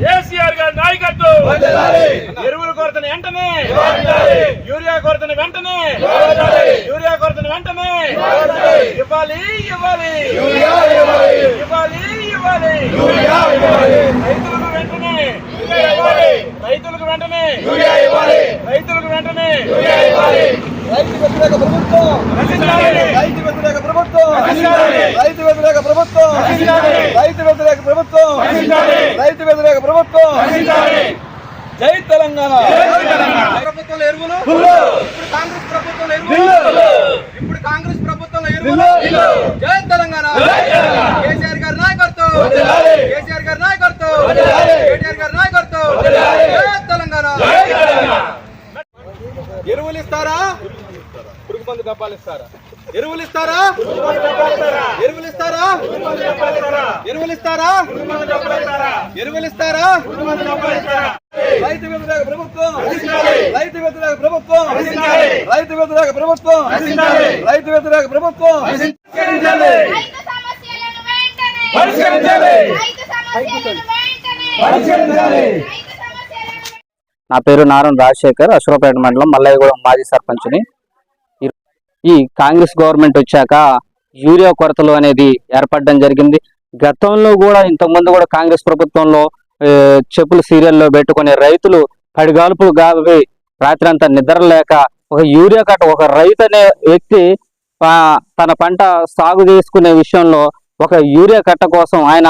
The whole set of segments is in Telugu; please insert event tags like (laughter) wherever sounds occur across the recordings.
కేసీఆర్ గారి నాయకత్వం! ఎరువుల కొరతని వెంటనే! యూరియా కొరతని వెంటనే! యూరియా కొరతని వెంటనే! ఇవ్వాలి ఇవ్వాలి! ఇవ్వాలి! ఇవ్వాలి రైతులకు వెంటనే! రైతులకు వెంటనే! రైతులకు వెంటనే! రైతు వ్యతిరేక ప్రభుత్వం. రైతు వ్యతిరేక ప్రభుత్వం. రైతు వ్యతిరేక ప్రభుత్వం. రైతు వ్యతిరేక ప్రభుత్వం! ప్రభుత్వం. జై తెలంగాణ జై తెలంగాణ. ప్రభుత్వంలో ఎరువులు. ఇప్పుడు కాంగ్రెస్ ప్రభుత్వంలో బిల్లు. ఎరువులు ఇప్పుడు కాంగ్రెస్ ప్రభుత్వంలో ఎరువులు బిల్లు. జై తెలంగాణ జై తెలంగాణ. కేసీఆర్ గారి నాయకత్వం. కేసీఆర్ గారి నాయకత్వం. కేటీఆర్ గారి నాయకత్వం వదిలాలి. జై తెలంగాణ జై తెలంగాణ. ఎరువులు ఇస్తారా పురుగు మందు డబ్బాలు ఇస్తారా ఎరువులు ఇస్తారా ఎరువులు ఇస్తారా ఎరువులు ఇస్తారా ఎరువులు ఇస్తారా రైతు వ్యతిరేక ప్రభుత్వం రైతు వ్యతిరేక ప్రభుత్వం రైతు వ్యతిరేక ప్రభుత్వం. రైతు వ్యతిరేక ప్రభుత్వం నా పేరు నారాయణ రాజశేఖర్ అశ్వరపేట మండలం మల్లయ్యగూడెం మాజీ సర్పంచ్ని. ఈ- కాంగ్రెస్ గవర్నమెంట్ వచ్చాక యూరియా కొరతలు అనేది ఏర్పడడం జరిగింది. గతంలో కూడా ఇంతకుముందు కూడా కాంగ్రెస్ ప్రభుత్వంలో చెప్పులు సీరియల్లో పెట్టుకునే రైతులు పడిగాల్పులు గావి రాత్రి అంతా నిద్రలేక ఒక యూరియా కట్ట ఒక రైతు అనే వ్యక్తి తన పంట సాగు చేసుకునే విషయంలో ఒక యూరియా కట్ట కోసం ఆయన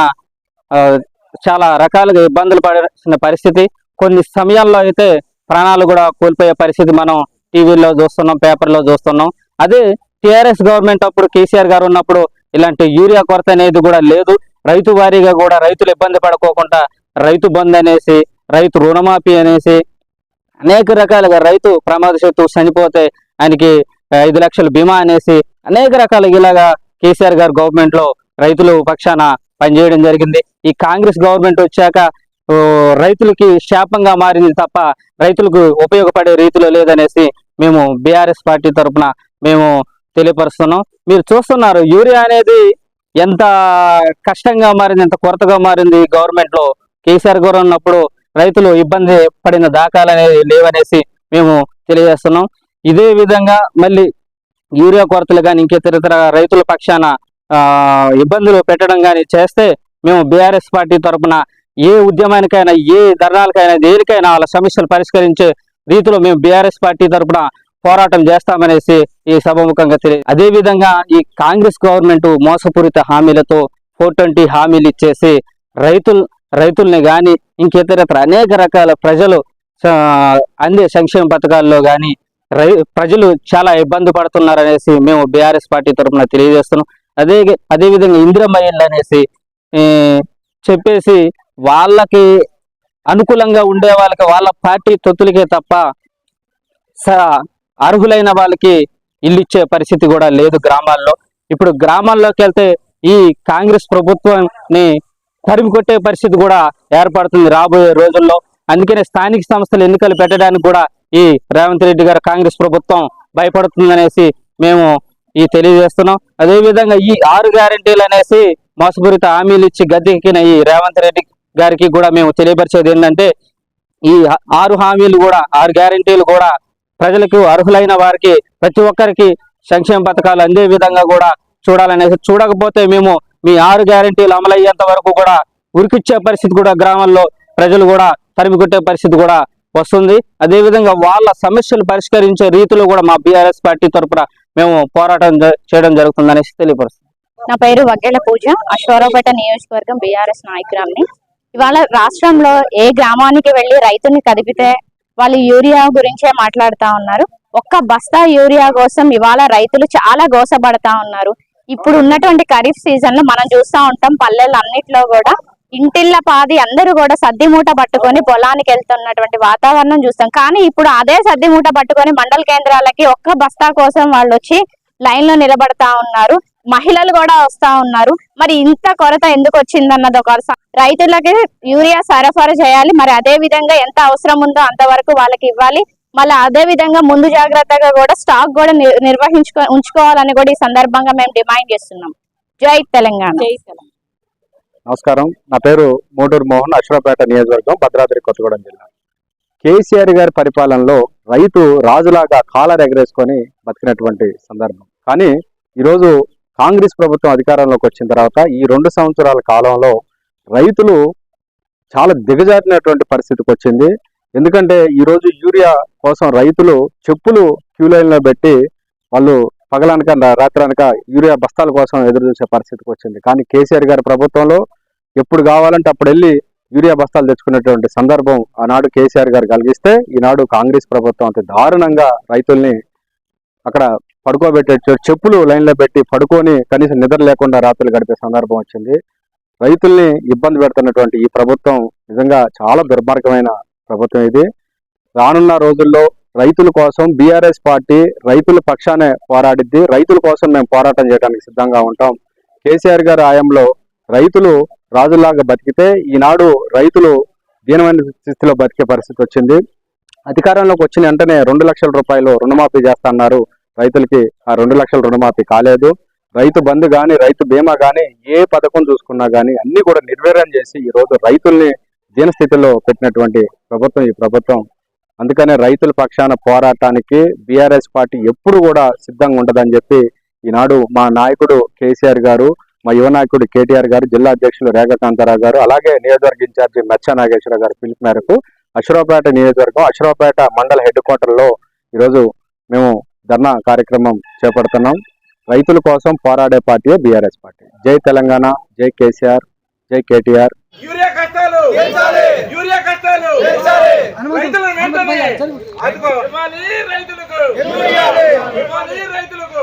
చాలా రకాలుగా ఇబ్బందులు పడాల్సిన పరిస్థితి. కొన్ని సమయాల్లో అయితే ప్రాణాలు కూడా కోల్పోయే పరిస్థితి మనం టీవీలో చూస్తున్నాం పేపర్లో చూస్తున్నాం. అదే టిఆర్ఎస్ గవర్నమెంట్ అప్పుడు కేసీఆర్ గారు ఉన్నప్పుడు ఇలాంటి యూరియా కొరత అనేది కూడా లేదు. రైతు వారీగా కూడా రైతులు ఇబ్బంది పడుకోకుండా రైతు బంద్ అనేసి రైతు రుణమాఫీ అనేసి అనేక రకాలుగా రైతు ప్రమాదశత్తు చనిపోతే ఆయనకి ఐదు లక్షల బీమా అనేసి అనేక రకాలుగా ఇలాగా కేసీఆర్ గారు గవర్నమెంట్లో రైతులు పక్షాన పనిచేయడం జరిగింది. ఈ కాంగ్రెస్ గవర్నమెంట్ వచ్చాక రైతులకి శాపంగా మారింది తప్ప రైతులకు ఉపయోగపడే రీతిలో లేదనేసి మేము బీఆర్ఎస్ పార్టీ తరఫున మేము తెలియపరుస్తున్నాం. మీరు చూస్తున్నారు యూరియా అనేది ఎంత కష్టంగా మారింది ఎంత కొరతగా మారింది గవర్నమెంట్లో. కేసీఆర్ గారు ఉన్నప్పుడు రైతులు ఇబ్బంది పడిన దాఖలు అనేది లేవనేసి మేము తెలియజేస్తున్నాం. ఇదే విధంగా మళ్ళీ యూరియా కొరతలు కానీ ఇంకేతర రైతుల పక్షాన ఇబ్బందులు పెట్టడం కానీ చేస్తే మేము బీఆర్ఎస్ పార్టీ తరఫున ఏ ఉద్యమానికైనా ఏ ధర్నాలకైనా దేనికైనా వాళ్ళ సమస్యలు పరిష్కరించే రీతిలో మేము బీఆర్ఎస్ పార్టీ తరఫున పోరాటం చేస్తామనేసి ఈ సభముఖంగా తెలియ అదే విధంగా ఈ కాంగ్రెస్ గవర్నమెంట్ మోసపూరిత హామీలతో ఫోర్ ట్వంటీ హామీలు ఇచ్చేసి రైతులు రైతుల్ని కానీ ఇంకేతరత్ర అనేక రకాల ప్రజలు అందే సంక్షేమ పథకాల్లో కానీ రై ప్రజలు చాలా ఇబ్బంది పడుతున్నారనేసి మేము బీఆర్ఎస్ పార్టీ తరఫున తెలియజేస్తున్నాం. అదే అదేవిధంగా విధంగా అనేసి చెప్పేసి వాళ్ళకి అనుకూలంగా ఉండే వాళ్ళకి వాళ్ళ పార్టీ తొత్తులకే తప్ప స- అర్హులైన వాళ్ళకి ఇల్లు ఇచ్చే పరిస్థితి కూడా లేదు గ్రామాల్లో. ఇప్పుడు గ్రామాల్లోకి వెళ్తే ఈ కాంగ్రెస్ ప్రభుత్వాన్ని తరిమి కొట్టే పరిస్థితి కూడా ఏర్పడుతుంది రాబోయే రోజుల్లో. అందుకనే స్థానిక సంస్థలు ఎన్నికలు పెట్టడానికి కూడా ఈ రేవంత్ రెడ్డి గారు కాంగ్రెస్ ప్రభుత్వం భయపడుతుందనేసి మేము ఈ తెలియజేస్తున్నాం. అదేవిధంగా ఈ ఆరు గ్యారెంటీలు అనేసి మోసపూరిత హామీలు ఇచ్చి గద్దెక్కిన ఈ రేవంత్ రెడ్డి గారికి కూడా మేము తెలియపరిచేది ఏంటంటే ఈ ఆరు హామీలు కూడా ఆరు గ్యారెంటీలు కూడా ప్రజలకు అర్హులైన వారికి ప్రతి ఒక్కరికి సంక్షేమ పథకాలు అందే విధంగా కూడా చూడాలనేసి చూడకపోతే మేము మీ ఆరు గ్యారెంటీలు అమలయ్యేంత వరకు కూడా ఉరికిచ్చే పరిస్థితి కూడా గ్రామాల్లో ప్రజలు కూడా తరిమి కొట్టే పరిస్థితి కూడా వస్తుంది. అదే విధంగా వాళ్ళ సమస్యలు పరిష్కరించే రీతిలో కూడా మా బీఆర్ఎస్ పార్టీ తరపున మేము పోరాటం జ- చేయడం జరుగుతుందనేసి తెలియపరుస్తుంది నా పేరు వగ్గేళ్ళ పూజ అశ్వరావుపేట నియోజకవర్గం బీఆర్ఎస్ నాయకురాల్ని. ఇవాళ రాష్ట్రంలో ఏ గ్రామానికి వెళ్ళి రైతుని కదిపితే వాళ్ళు యూరియా గురించే మాట్లాడుతా ఉన్నారు. ఒక్క బస్తా యూరియా కోసం ఇవాళ రైతులు చాలా గోసపడతా ఉన్నారు. ఇప్పుడు ఉన్నటువంటి ఖరీఫ్ సీజన్లో మనం చూస్తా ఉంటాం పల్లెలు అన్నిట్లో కూడా ఇంటిళ్ళ పాది అందరూ కూడా సద్ది మూట పట్టుకొని పొలానికి వెళ్తున్నటువంటి వాతావరణం చూస్తాం. కానీ ఇప్పుడు అదే సద్ది మూట పట్టుకొని మండల కేంద్రాలకి ఒక్క బస్తా కోసం వాళ్ళు వచ్చి లైన్లో నిలబడతా ఉన్నారు. మహిళలు కూడా వస్తా ఉన్నారు. మరి ఇంత కొరత ఎందుకు వచ్చిందన్నది ఒక స- రైతులకి యూరియా సరఫరా చేయాలి. మరి అదే విధంగా ఎంత అవసరం ఉందో అంతవరకు వాళ్ళకి ఇవ్వాలి. మళ్ళీ అదే విధంగా ముందు జాగ్రత్తగా కూడా స్టాక్ కూడా నిర్- నిర్వహించుకో ఉంచుకోవాలని కూడా ఈ సందర్భంగా మేము డిమాండ్ చేస్తున్నాం. జై తెలంగాణ. నమస్కారం. నా పేరు మోటూరు మోహన్ అశ్వపేట నియోజకవర్గం భద్రాద్రి కొత్తగూడెం జిల్లా. కేసీఆర్ గారి పరిపాలనలో రైతు రాజులాగా కాలర్ ఎగరేసుకొని బతికినటువంటి సందర్భం. కానీ ఈరోజు కాంగ్రెస్ ప్రభుత్వం అధికారంలోకి వచ్చిన తర్వాత ఈ రెండు సంవత్సరాల కాలంలో రైతులు చాలా దిగజారినటువంటి పరిస్థితికి వచ్చింది. ఎందుకంటే ఈరోజు యూరియా కోసం రైతులు చెప్పులు క్యూ లైన్లో పెట్టి వాళ్ళు పగలనక రాత్రనక యూరియా బస్తాల కోసం ఎదురు చూసే పరిస్థితికి వచ్చింది. కానీ కేసీఆర్ గారి ప్రభుత్వంలో ఎప్పుడు కావాలంటే అప్పుడు వెళ్ళి యూరియా బస్తాలు తెచ్చుకునేటువంటి సందర్భం ఆనాడు కేసీఆర్ గారు కలిగిస్తే ఈనాడు కాంగ్రెస్ ప్రభుత్వం అంత దారుణంగా రైతుల్ని అక్కడ పడుకోబెట్టే చెప్పులు లైన్లో పెట్టి పడుకొని కనీసం నిద్ర లేకుండా రాత్రులు గడిపే సందర్భం వచ్చింది. రైతుల్ని ఇబ్బంది పెడుతున్నటువంటి ఈ ప్రభుత్వం నిజంగా చాలా దుర్మార్గమైన ప్రభుత్వం ఇది. రానున్న రోజుల్లో రైతుల కోసం బీఆర్ఎస్ పార్టీ రైతుల పక్షానే పోరాడిద్ది. రైతుల కోసం మేము పోరాటం చేయడానికి సిద్ధంగా ఉంటాం. కేసీఆర్ గారి ఆయంలో రైతులు రాజులాగా బతికితే ఈనాడు రైతులు దీనమైన స్థితిలో బతికే పరిస్థితి వచ్చింది. అధికారంలోకి వచ్చిన వెంటనే రెండు లక్షల రూపాయలు రుణమాఫీ చేస్తున్నారు రైతులకి ఆ రెండు లక్షల రుణమాఫీ కాలేదు. రైతు బంధు కానీ రైతు బీమా కానీ ఏ పథకం చూసుకున్నా కానీ అన్ని కూడా నిర్వీర్యం చేసి ఈ రోజు రైతుల్ని దీనస్థితిలో పెట్టినటువంటి ప్రభుత్వం ఈ ప్రభుత్వం. అందుకనే రైతుల పక్షాన పోరాటానికి బీఆర్ఎస్ పార్టీ ఎప్పుడు కూడా సిద్ధంగా ఉండదని చెప్పి ఈనాడు మా నాయకుడు కేసీఆర్ గారు మా యువ నాయకుడు కేటీఆర్ గారు జిల్లా అధ్యక్షులు రేఖకాంతారావు గారు అలాగే నియోజకవర్గ ఇన్ఛార్జి మెచ్చ నాగేశ్వర గారు పిలుపు మేరకు అశ్వరావుపేట నియోజకవర్గం అశ్వరావుపేట మండల హెడ్ క్వార్టర్లో ఈరోజు మేము ధర్నా కార్యక్రమం చేపడుతున్నాం. రైతుల కోసం పోరాడే పార్టీ బీఆర్ఎస్ పార్టీ. జై తెలంగాణ జై కేసీఆర్ జై కేటీఆర్. యూరియా కష్టాలు యూరియా కష్టాలు రైతులు వెంటనే అదిగో ఇవ్వాలి రైతులకు ఇవ్వాలి. రైతులకు.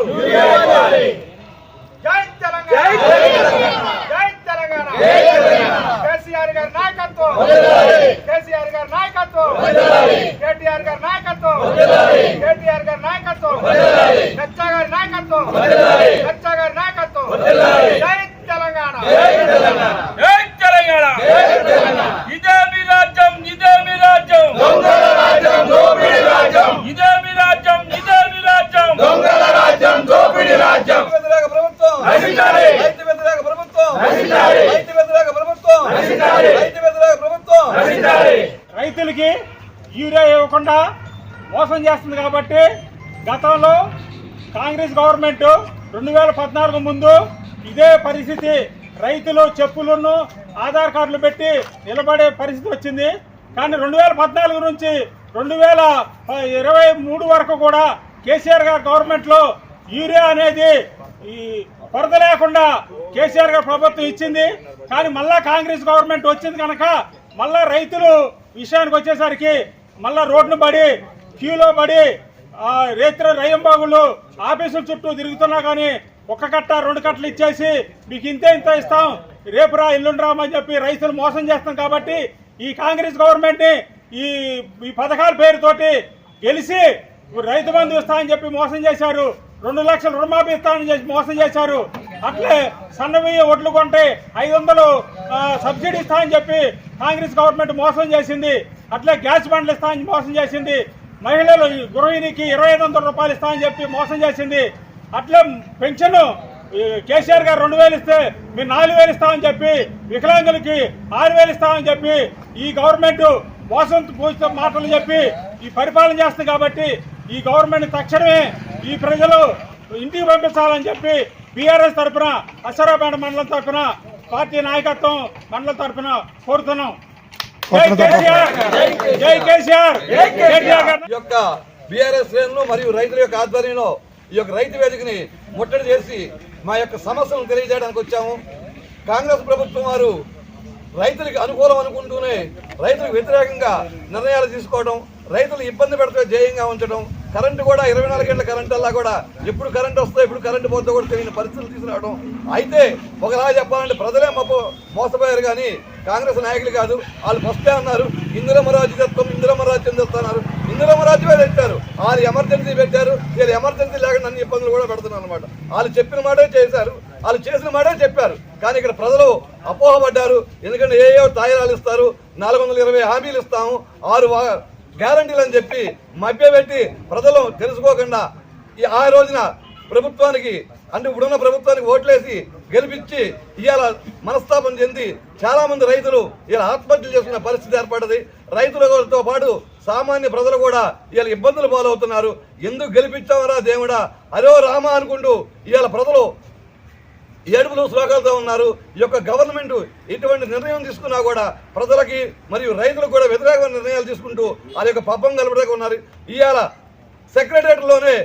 జై తెలంగాణ. జై తెలంగాణ. కేసీఆర్ గారి నాయకత్వం. గారి నాయకత్వం. కేటీఆర్ గారి నాయకత్వం. కేటీఆర్ గారి నాయకత్వం. మెచ్చా గారి నాయకత్వం జై తెలంగాణ జై తెలంగాణ ఇదే మీ రాజ్యం ఇదే మీ రాజ్యం దొంగల రాజ్యం దోపిడి రాజ్యం ఇదే మీ రాజ్యం ఇదే మీ రాజ్యం దొంగల రాజ్యం దోపిడి రాజ్యం వ్యతిరేక ప్రభుత్వం నశించాలి రైతు వ్యతిరేక ప్రభుత్వం నశించాలి రైతు వ్యతిరేక ప్రభుత్వం నశించాలి రైతు వ్యతిరేక ప్రభుత్వం నశించాలి రైతులకి యూరియా ఇవ్వకుండా మోసం చేస్తుంది కాబట్టి గతంలో కాంగ్రెస్ గవర్నమెంట్ రెండు వేల పద్నాలుగు ముందు ఇదే పరిస్థితి. రైతులు చెప్పులను ఆధార్ కార్డులు పెట్టి నిలబడే పరిస్థితి వచ్చింది. కానీ రెండు వేల పద్నాలుగు నుంచి రెండు వేల ఇరవై మూడు వరకు కూడా కేసీఆర్ గారు గవర్నమెంట్లో యూరియా అనేది ఈ కొరత లేకుండా కేసీఆర్ గారు ప్రభుత్వం ఇచ్చింది. కానీ మళ్ళా కాంగ్రెస్ గవర్నమెంట్ వచ్చింది కనుక మళ్ళా రైతులు విషయానికి వచ్చేసరికి మళ్ళా రోడ్లు పడి క్యూలో పడి రేత్ర రైతుల రయ్యంబాగులు ఆఫీసుల చుట్టూ తిరుగుతున్నా కానీ ఒక కట్ట రెండు కట్టలు ఇచ్చేసి మీకు ఇంతే ఇంత ఇస్తాం. రేపు రా ఎల్లుండి రామని చెప్పి రైతులు మోసం చేస్తాం కాబట్టి ఈ కాంగ్రెస్ గవర్నమెంట్ని ఈ ఈ పథకాల పేరుతోటి గెలిచి రైతు బంధు ఇస్తామని చెప్పి మోసం చేశారు. రెండు లక్షల రుణమాఫీ ఇస్తామని చెప్పి మోసం చేశారు. అట్లే సన్నవి ఒడ్లు కొంటే ఐదు వందలు సబ్సిడీ ఇస్తామని చెప్పి కాంగ్రెస్ గవర్నమెంట్ మోసం చేసింది. అట్లే గ్యాస్ బండ్లు ఇస్తామని మోసం చేసింది. మహిళలు గృహిణికి ఇరవై ఐదు వందల రూపాయలు ఇస్తామని చెప్పి మోసం చేసింది. అట్లే పెన్షన్ కేసీఆర్ గారు రెండు వేలు ఇస్తే మీరు నాలుగు వేలు ఇస్తామని చెప్పి వికలాంగులకి ఆరు వేలు ఇస్తామని చెప్పి ఈ గవర్నమెంట్ మోసం పూజిత మాటలు చెప్పి ఈ పరిపాలన చేస్తుంది కాబట్టి ఈ గవర్నమెంట్ తక్షణమే ఈ ప్రజలు ఇంటికి పంపించాలని చెప్పి బీఆర్ఎస్ తరఫున అశ్వరాపేట మండలం తరఫున పార్టీ నాయకత్వం మండలం తరఫున కోరుతున్నాం. యొక్క బీఆర్ఎస్ శ్రేణులు మరియు రైతుల యొక్క ఆధ్వర్యంలో ఈ యొక్క రైతు వేదికని ముట్టడి చేసి మా యొక్క సమస్యలను తెలియజేయడానికి వచ్చాము. కాంగ్రెస్ ప్రభుత్వం వారు రైతులకు అనుకూలం అనుకుంటూనే రైతులకు వ్యతిరేకంగా నిర్ణయాలు తీసుకోవడం రైతులు ఇబ్బంది పెడితే జయంగా ఉంచడం కరెంటు కూడా ఇరవై నాలుగు గంటల కరెంట్ అలా కూడా ఎప్పుడు కరెంట్ వస్తే ఎప్పుడు కరెంటు పోతుందో కూడా తెలియని పరిస్థితులు తీసుకురావడం. అయితే ఒకలా చెప్పాలంటే ప్రజలే మోప మోసపోయారు కానీ కాంగ్రెస్ నాయకులు కాదు వాళ్ళు ఫస్టే అన్నారు ఇందిరమరాజు తత్వం ఇందిరమరాజ్యం తెస్తున్నారు ఇందిరమరాజ్యమే తెచ్చారు వాళ్ళు ఎమర్జెన్సీ పెట్టారు. వీళ్ళు ఎమర్జెన్సీ లేకుండా అన్ని ఇబ్బందులు కూడా పెడుతున్నారు అనమాట వాళ్ళు చెప్పిన మాటే చేశారు. వాళ్ళు చేసిన మాటే చెప్పారు. కానీ ఇక్కడ ప్రజలు అపోహపడ్డారు. ఎందుకంటే ఏ ఏ తాయిరాలు ఇస్తారు? నాలుగు వందల ఇరవై హామీలు ఇస్తాము. ఆరు గ్యారంటీలు అని చెప్పి మభ్యపెట్టి ప్రజలు తెలుసుకోకుండా ఈ ఆ రోజున ప్రభుత్వానికి అంటే ఇప్పుడున్న ప్రభుత్వానికి ఓట్లేసి గెలిపించి ఇవాళ మనస్తాపం చెంది చాలామంది రైతులు ఇలా ఆత్మహత్యలు చేసుకునే పరిస్థితి ఏర్పడ్డది. రైతులతో పాటు సామాన్య ప్రజలు కూడా ఇవాళ ఇబ్బందులు పాలవుతున్నారు. ఎందుకు గెలిపించామరా దేవుడా? అరో రామా అనుకుంటూ ఇవాళ ప్రజలు ఏడుపులు శ్లోకాలతో ఉన్నారు. ఈ యొక్క గవర్నమెంట్ ఇటువంటి నిర్ణయం తీసుకున్నా కూడా ప్రజలకి మరియు రైతులకు కూడా వ్యతిరేకమైన నిర్ణయాలు తీసుకుంటూ ఆ యొక్క పబ్బం కలపడానికి ఉన్నారు. ఇవాళ సెక్రటరియట్లోనే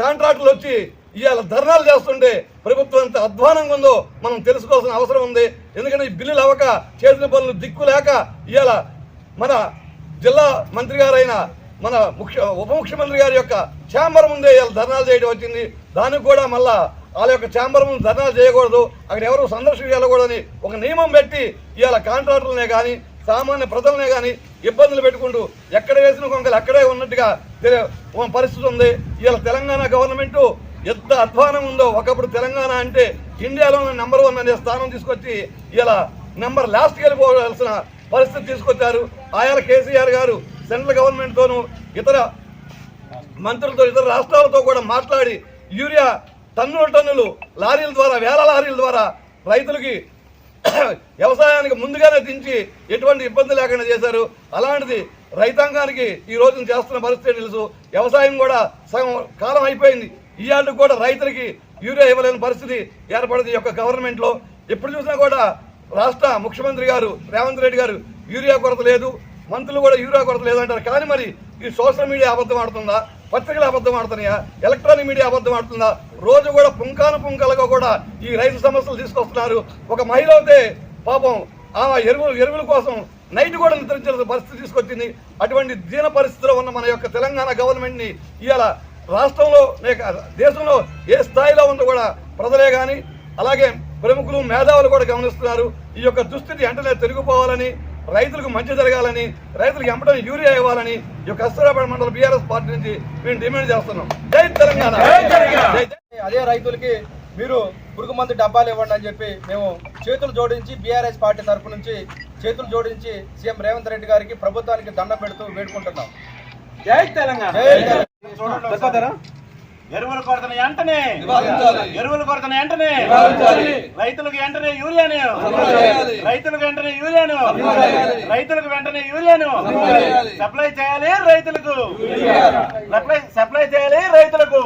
కాంట్రాక్టులు వచ్చి ఇవాళ ధర్నాలు చేస్తుంటే ప్రభుత్వం ఎంత అధ్వానంగా ఉందో మనం తెలుసుకోవాల్సిన అవసరం ఉంది. ఎందుకంటే ఈ బిల్లులు అవ్వక చేసిన పనులు దిక్కు లేక ఇవాళ మన జిల్లా మంత్రి గారైన మన ముఖ్య ఉప ముఖ్యమంత్రి గారి యొక్క ఛాంబర్ ముందే ఇవాళ ధర్నాలు చేయడం వచ్చింది. దానికి కూడా మళ్ళా వాళ్ళ యొక్క ఛాంబర్ ముందు ధర్నాలు చేయకూడదు. అక్కడ ఎవరు సందర్శకులు వెళ్ళకూడదని ఒక నియమం పెట్టి ఇవాళ కాంట్రాక్టర్లనే కానీ సామాన్య ప్రజలనే కానీ ఇబ్బందులు పెట్టుకుంటూ ఎక్కడ వేసిన కొంకలు అక్కడే ఉన్నట్టుగా తెలియ పరిస్థితి ఉంది. ఇవాళ తెలంగాణ గవర్నమెంట్ ఎంత అధ్వానం ఉందో ఒకప్పుడు తెలంగాణ అంటే ఇండియాలోనే నెంబర్ వన్ అనే స్థానం తీసుకొచ్చి ఇలా నెంబర్ లాస్ట్కి వెళ్ళిపోవాల్సిన పరిస్థితి తీసుకొచ్చారు. ఆయా కేసీఆర్ గారు సెంట్రల్ గవర్నమెంట్తోనూ ఇతర మంత్రులతో ఇతర రాష్ట్రాలతో కూడా మాట్లాడి యూరియా టన్నుల టన్నులు లారీల ద్వారా వేల లారీల ద్వారా రైతులకి (coughs) వ్యవసాయానికి ముందుగానే దించి ఎటువంటి ఇబ్బంది లేకుండా చేశారు. అలాంటిది రైతాంగానికి ఈ రోజున చేస్తున్న పరిస్థితి తెలుసు. వ్యవసాయం కూడా సగం కాలం అయిపోయింది. ఈ ఆటకు కూడా రైతులకి యూరియా ఇవ్వలేని పరిస్థితి ఏర్పడింది ఈ యొక్క గవర్నమెంట్లో ఎప్పుడు చూసినా కూడా రాష్ట్ర ముఖ్యమంత్రి గారు రేవంత్ రెడ్డి గారు యూరియా కొరత లేదు. మంత్రులు కూడా యూరియా కొరత లేదంటారు. కానీ మరి ఈ సోషల్ మీడియా అబద్ధం ఆడుతుందా? పత్రికలు అబద్ధం ఆడుతున్నాయా? ఎలక్ట్రానిక్ మీడియా అబద్ధం ఆడుతుందా? రోజు కూడా పుంకాను పుంకలుగా కూడా ఈ రైతు సమస్యలు తీసుకొస్తున్నారు. ఒక మహిళ అయితే పాపం ఆ ఎరువులు ఎరువుల కోసం నైట్ కూడా నిద్రించాల్సిన పరిస్థితి తీసుకొచ్చింది. అటువంటి దీన పరిస్థితిలో ఉన్న మన యొక్క తెలంగాణ గవర్నమెంట్ని ఇవాళ రాష్ట్రంలో లేక దేశంలో ఏ స్థాయిలో ఉందో కూడా ప్రజలే కానీ అలాగే ప్రముఖులు మేధావులు కూడా గమనిస్తున్నారు. ఈ యొక్క దుస్థితి వెంటనే తిరిగిపోవాలని రైతులకు మంచి జరగాలని రైతులకు ఎంపటం యూరియా ఇవ్వాలని ఈ యొక్క అస్తరాబాద్ మండల బీఆర్ఎస్ పార్టీ నుంచి మేము డిమాండ్ చేస్తున్నాం. జై తెలంగాణ. అదే రైతులకి మీరు పురుగు మందు డబ్బాలు ఇవ్వండి అని చెప్పి మేము చేతులు జోడించి బీఆర్ఎస్ పార్టీ తరపు నుంచి చేతులు జోడించి సీఎం రేవంత్ రెడ్డి గారికి ప్రభుత్వానికి దండం పెడుతూ వేడుకుంటున్నాం. జై తెలంగాణ. జై తెలంగాణ. ఎరువుల కొరతను వెంటనే. ఎరువుల కొరతను వెంటనే. రైతులకు వెంటనే యూరియాను. రైతులకు వెంటనే యూరియాను. రైతులకు వెంటనే యూరియాను. సప్లై చేయాలి రైతులకు సప్లై సప్లై చేయాలి రైతులకు